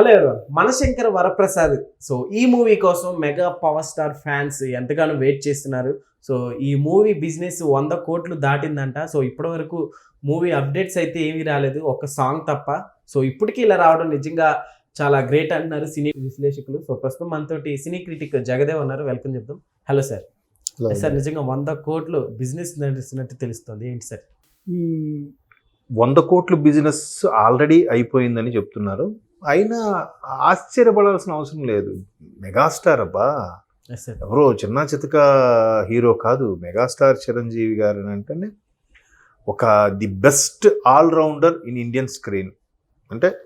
Hello ఎవరు Manashankara Varaprasad. So ఈ movie కోసం మెగా పవర్ స్టార్ ఫ్యాన్స్ ఎంతగానో వెయిట్ చేస్తున్నారు. సో ఈ మూవీ బిజినెస్ వంద కోట్లు దాటిందంట. సో ఇప్పటి వరకు మూవీ అప్డేట్స్ అయితే ఏమీ రాలేదు. ఒక సాంగ్ తప్ప. సో ఇప్పటికీ ఇలా రావడం నిజంగా చాలా గ్రేట్ అంటున్నారు సినీ విశ్లేషకులు. సో ప్రస్తుతం మనతోటి సినీ క్రిటిక్ జగదేవ్ ఉన్నారు. వెల్కమ్ చెప్తాం హలో సార్. సార్ నిజంగా వంద కోట్లు బిజినెస్ నడుస్తున్నట్టు తెలుస్తుంది. ఏంటి సార్? ఈ వంద కోట్ల బిజినెస్ ఆల్రెడీ అయిపోయిందని చెప్తున్నారు. అయినా ఆశ్చర్యపడాల్సిన అవసరం లేదు. మెగాస్టార్ అబ్బా. ఎవరో చిన్న చితక హీరో కాదు. మెగాస్టార్ చిరంజీవి గారు అంటేనే ఒక the best allrounder in Indian screen. అంటే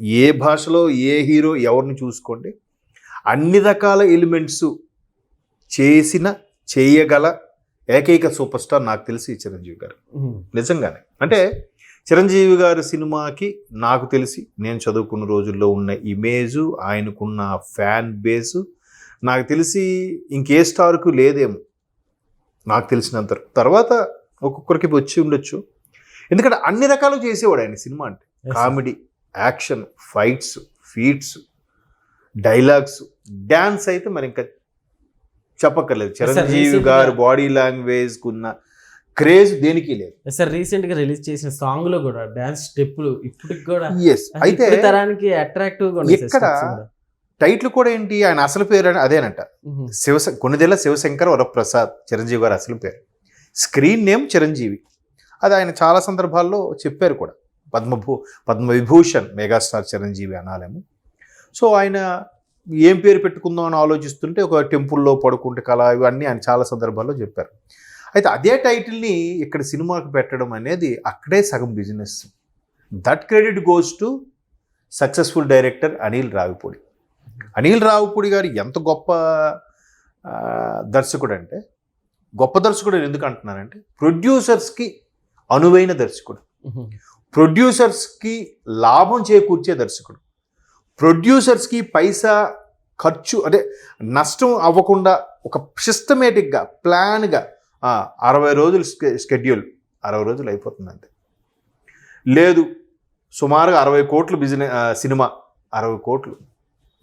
ఏ భాషలో ఏ హీరో ఎవరిని చూసుకోండి అన్ని రకాల ఎలిమెంట్స్ చేసిన చేయగల ఏకైక సూపర్ స్టార్ నాకు తెలిసి చిరంజీవి గారు. నిజంగానే. అంటే చిరంజీవి గారి సినిమాకి నాకు తెలిసి నేను చదువుకున్న రోజుల్లో ఉన్న ఇమేజు ఆయనకున్న ఫ్యాన్ బేసు నాకు తెలిసి ఇంకే స్టార్కు లేదేమో. నాకు తెలిసినంత తర్వాత ఒక్కొక్కరికి వచ్చి ఉండొచ్చు. ఎందుకంటే అన్ని రకాలు చేసేవాడు ఆయన సినిమా అంటే. Comedy action fights feats dialogues dance అయితే మరి ఇంకా చెప్పక్కర్లేదు. చిరంజీవి గారు బాడీ లాంగ్వేజ్ ఉన్న క్రేజ్ దేనికి లేదు. సార్ రీసెంట్గా రిలీజ్ చేసిన సాంగ్లో కూడా డాన్స్ స్టెప్పులు ఇప్పటికి కూడా ఎస్ అయితే తరానికి అట్రాక్టివ్గా ఉన్నాయి సార్ ఎక్కడ steps కూడా. టైటిల్ కూడా ఏంటి? ఆయన అసలు పేరు అని అదేనంట. శివ కొన్నిదేళ్ళ శివశంకర్ వరప్రసాద్ చిరంజీవి గారు అసలు పేరు. Screen name Chiranjeevi. అది ఆయన చాలా సందర్భాల్లో చెప్పారు కూడా. పద్మభూ పద్మవిభూషణ్ మెగాస్టార్ చిరంజీవి అనాలేమో. సో ఆయన ఏం పేరు పెట్టుకుందాం అని ఆలోచిస్తుంటే ఒక టెంపుల్లో పడుకుంటే కళ ఇవన్నీ ఆయన చాలా సందర్భాల్లో చెప్పారు. అయితే అదే టైటిల్ని ఇక్కడ సినిమాకి పెట్టడం అనేది అక్కడే సగం business. That credit goes to successful director Anil Ravipudi. Anil Ravipudi గారు ఎంత గొప్ప దర్శకుడు అంటే గొప్ప దర్శకుడు ఎందుకు అంటున్నానంటే ప్రొడ్యూసర్స్కి అనువైన దర్శకుడు. ప్రొడ్యూసర్స్కి లాభం చేకూర్చే దర్శకుడు. ప్రొడ్యూసర్స్కి పైసా ఖర్చు అదే నష్టం అవ్వకుండా ఒక సిస్టమేటిక్గా ప్లాన్గా అరవై రోజులు షెడ్యూల్ స్కెడ్యూల్ అరవై రోజులు అయిపోతుంది అంతే. లేదు సుమారుగా అరవై కోట్లు బిజినెస్ సినిమా. అరవై కోట్లు.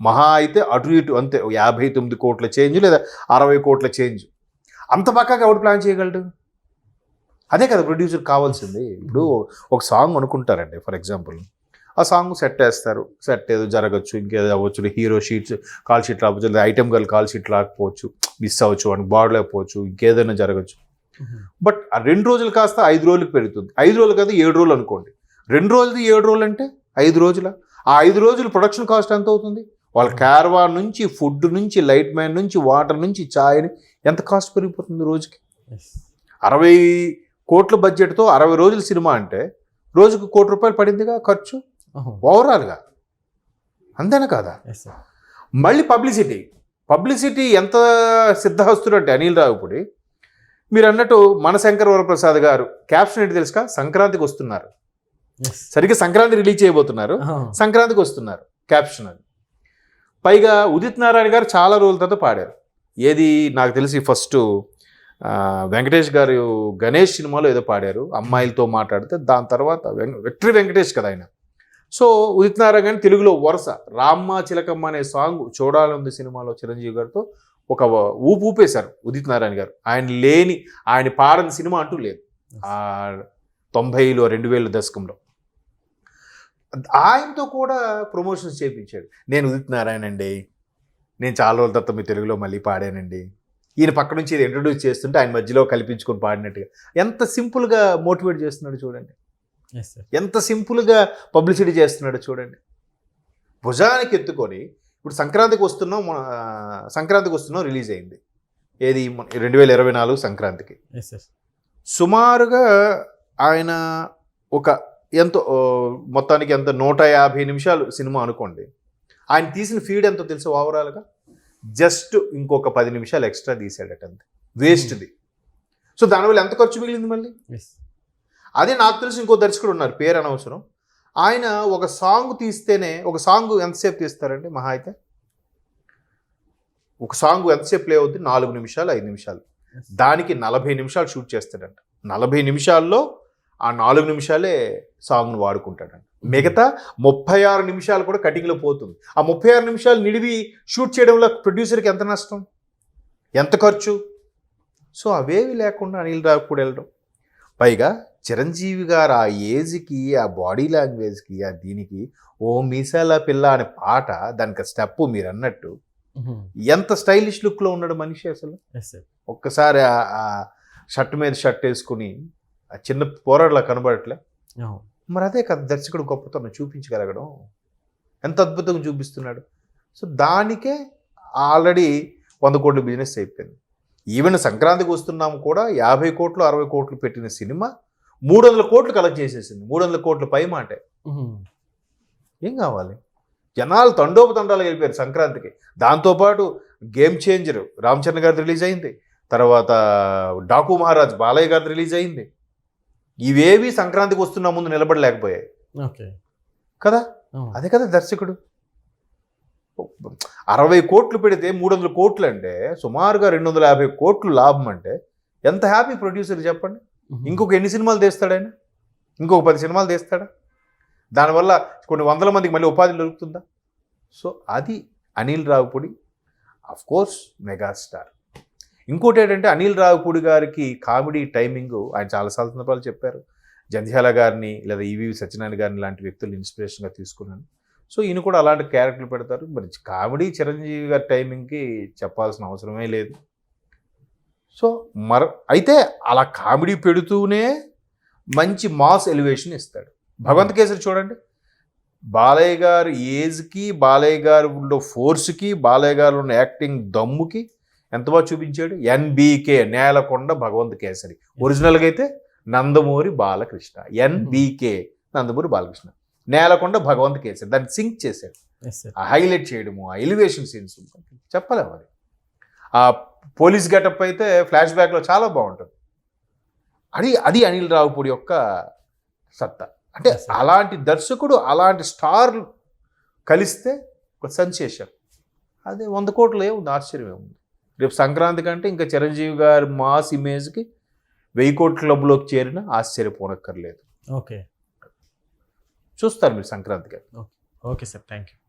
మహా అయితే అటు ఇటు అంతే. యాభై తొమ్మిది కోట్ల చేంజ్ లేదా అరవై కోట్ల చేంజ్. అంత పక్కాగా ఎవడు ప్లాన్ చేయగలడు? అదే కదా ప్రొడ్యూసర్ కావాల్సింది. ఇప్పుడు ఒక సాంగ్ అనుకుంటారండి ఫర్ ఎగ్జాంపుల్. ఆ సాంగ్ సెట్ వేస్తారు సెట్ ఏదో జరగచ్చు ఇంకేదో అవ్వచ్చు. హీరో షీట్స్ కాల్ షీట్ రావచ్చు లేదా ఐటమ్ గర్ల్ కాల్ షీట్ రాకపోవచ్చు మిస్ అవ్వచ్చు వాడికి బాడలేకపోవచ్చు ఇంకేదైనా జరగచ్చు. బట్ ఆ రెండు రోజులు కాస్త ఐదు రోజులకు పెరుగుతుంది. ఐదు రోజులు కాదు ఏడు రోజులు అనుకోండి. రెండు రోజులు ఏడు రోజులు అంటే ఐదు రోజుల? ఆ ఐదు రోజులు ప్రొడక్షన్ కాస్ట్ ఎంత అవుతుంది? వాళ్ళ క్యారవా నుంచి ఫుడ్ నుంచి లైట్ మ్యాన్ నుంచి వాటర్ నుంచి ఛాయ్ ఎంత కాస్ట్ పెరిగిపోతుంది రోజుకి. అరవై కోట్ల బడ్జెట్తో అరవై రోజుల సినిమా అంటే రోజుకు కోటి రూపాయలు పడిందిగా ఖర్చు. ఓవరాల్గా. అంతేనా కాదా. మళ్ళీ పబ్లిసిటీ. పబ్లిసిటీ ఎంత సిద్ధహస్తుడు అంటే అనిల్ రావుపూడి మీరు అన్నట్టు మన శంకర్ వరప్రసాద్ గారు క్యాప్షన్ ఏంటి తెలుసుకా సంక్రాంతికి వస్తున్నారు. సరిగ్గా సంక్రాంతి రిలీజ్ చేయబోతున్నారు. సంక్రాంతికి వస్తున్నారు క్యాప్షన్ అది. పైగా ఉదిత్ నారాయణ గారు చాలా రోజుల తర్వాత పాడారు. ఏది? నాకు తెలిసి ఫస్ట్ వెంకటేష్ గారు గణేష్ సినిమాలో ఏదో పాడారు. అమ్మాయిలతో మాట్లాడితే దాని తర్వాత వెంకటేష్ కదా ఆయన. సో ఉదిత్ నారాయణ తెలుగులో వరుస రామ్మ చిలకమ్మ అనే సాంగ్ చూడాలంది సినిమాలో చిరంజీవి గారితో ఒక ఊపు ఊపేశారు ఉదిత్ నారాయణ గారు. ఆయన లేని ఆయన పాడని సినిమా అంటూ లేదు. ఆ తొంభైలో రెండు వేల దశకంలో. ఆయనతో కూడా ప్రమోషన్స్ చేయించాడు నేను ఉదిత్ నారాయణ అండి. నేను చాలా రోజుల తర్వాత మీ తెలుగులో మళ్ళీ పాడానండి. ఈయన పక్క నుంచి ఇది ఇంట్రడ్యూస్ చేస్తుంటే ఆయన మధ్యలో కల్పించుకొని పాడినట్టుగా. ఎంత సింపుల్గా మోటివేట్ చేస్తున్నాడు చూడండి. ఎంత సింపుల్గా పబ్లిసిటీ చేస్తున్నాడు చూడండి. భుజానికి ఎత్తుకొని ఇప్పుడు సంక్రాంతికి వస్తున్నాం మన సంక్రాంతికి వస్తున్నాం రిలీజ్ అయింది. ఏది? రెండు వేల ఇరవై నాలుగు సంక్రాంతికి. సుమారుగా ఆయన ఒక ఎంతో మొత్తానికి ఎంత? నూట యాభై నిమిషాలు సినిమా అనుకోండి. ఆయన తీసిన ఫీడ్ ఎంతో తెలుసు ఓవరాల్గా? జస్ట్ ఇంకొక పది నిమిషాలు ఎక్స్ట్రా తీసాడట అంతే. వేస్ట్ది. సో దానివల్ల ఎంత ఖర్చు మిగిలింది మళ్ళీ. అదే నాకు తెలిసి ఇంకో దర్శకుడు ఉన్నారు పేరు అనవసరం. ఆయన ఒక సాంగ్ తీస్తేనే ఒక సాంగ్ ఎంతసేపు తీస్తారంటే మహా అయితే? ఒక సాంగ్ ఎంతసేపు ప్లే అవుతుంది నాలుగు నిమిషాలు ఐదు నిమిషాలు. దానికి నలభై నిమిషాలు షూట్ చేస్తాడంట. నలభై నిమిషాల్లో ఆ నాలుగు నిమిషాలే సాంగ్ను వాడుకుంటాడంట. మిగతా ముప్పై ఆరు నిమిషాలు కూడా కటింగ్లో పోతుంది. ఆ ముప్పై ఆరు నిమిషాలు నిడివి షూట్ చేయడంలో ప్రొడ్యూసర్కి ఎంత నష్టం? ఎంత ఖర్చు? సో అవేవి లేకుండా అనిల్ రావుపూడి వెళ్ళడం. పైగా చిరంజీవి గారు ఆ ఏజ్కి ఆ బాడీ లాంగ్వేజ్కి ఆ దీనికి ఓ మీసాల పిల్ల అనే పాట దానికి స్టెప్ మీరు అన్నట్టు ఎంత స్టైలిష్ లుక్లో ఉన్నాడు మనిషి అసలు? ఒక్కసారి ఆ- ఆ షర్ట్ మీద షర్ట్ వేసుకుని ఆ చిన్న పోరాడలా కనబడట్లే? మరి అదే కదా దర్శకుడు గొప్పతనం చూపించగలగడం. ఎంత అద్భుతంగా చూపిస్తున్నాడు. సో దానికే ఆల్రెడీ వంద కోట్ల బిజినెస్ అయిపోయింది. ఈవెన్ సంక్రాంతికి వస్తున్నాము కూడా యాభై కోట్లు అరవై కోట్లు పెట్టిన సినిమా మూడు వందల కోట్లు కలెక్ట్ చేసేసింది. మూడు వందల కోట్ల పై మాటే. ఏం కావాలి? జనాలు తండోపతండాలు వెళ్ళిపోయారు సంక్రాంతికి. దాంతోపాటు గేమ్ చేంజర్ రామ్ చరణ్ గారిది రిలీజ్ అయింది. తర్వాత డాకు మహారాజ్ బాలయ్య గారిది రిలీజ్ అయింది. ఇవేవి సంక్రాంతికి వస్తున్న ముందు నిలబడలేకపోయాయి. ఓకే. కదా? అదే కదా దర్శకుడు. అరవై కోట్లు పెడితే మూడు వందల కోట్లు అంటే సుమారుగా రెండు వందల యాభై కోట్లు లాభం అంటే ఎంత హ్యాపీ ప్రొడ్యూసర్ చెప్పండి? ఇంకొక ఎన్ని సినిమాలు తీస్తాడు ఆయన? ఇంకొక పది సినిమాలు తీస్తాడా? దానివల్ల కొన్ని వందల మందికి మళ్ళీ ఉపాధి దొరుకుతుందా? సో అది Anil Ravipudi of course megastar ఇంకోటి ఏంటంటే అనిల్ రావుపూడి గారికి కామెడీ టైమింగ్ ఆయన చాలా సందర్భాలు చెప్పారు. జంధ్యాల గారిని లేదా ఈవీవి సత్యనారాయణ గారిని లాంటి వ్యక్తులు ఇన్స్పిరేషన్గా తీసుకున్నాను. సో ఈయన కూడా అలాంటి క్యారెక్టర్లు పెడతారు. మరి కామెడీ చిరంజీవి గారి టైమింగ్కి చెప్పాల్సిన అవసరమే లేదు. సో మర అయితే అలా కామెడీ పెడుతూనే మంచి మాస్ ఎలివేషన్ ఇస్తాడు. భగవంత్ కేసరి చూడండి. బాలయ్య గారి ఏజ్కి బాలయ్య గారు ఉండే ఫోర్స్కి బాలయ్య గారు ఉన్న యాక్టింగ్ దమ్ముకి ఎంత బాగా చూపించాడు? ఎన్బీకే నేలకొండ భగవంత్ కేసరి. ఒరిజినల్గా అయితే నందమూరి బాలకృష్ణ. ఎన్బీకే నందమూరి బాలకృష్ణ. నేలకొండ భగవంత్ కేసరి. దాన్ని సింక్ చేశాడు. హైలైట్ చేయడము ఆ ఎలివేషన్ సీన్స్ చెప్పలేము అది ఆ పోలీస్ గెటప్ అయితే ఫ్లాష్ బ్యాక్లో చాలా బాగుంటుంది. అది అది అనిల్ రావుపూడి యొక్క సత్తా. అంటే. అలాంటి దర్శకుడు అలాంటి స్టార్ కలిస్తే ఒక సెన్సేషన్. అదే వంద కోట్లు ఏముంది? ఆశ్చర్యం ఏముంది రేపు సంక్రాంతి కంటే ఇంకా చిరంజీవి గారి మాస్ ఇమేజ్కి వెయ్యి కోట్ల క్లబ్లోకి చేరిన ఆశ్చర్యపోనక్కర్లేదు. ఓకే. చూస్తారు మీరు సంక్రాంతికి ఓకే. Sir thank you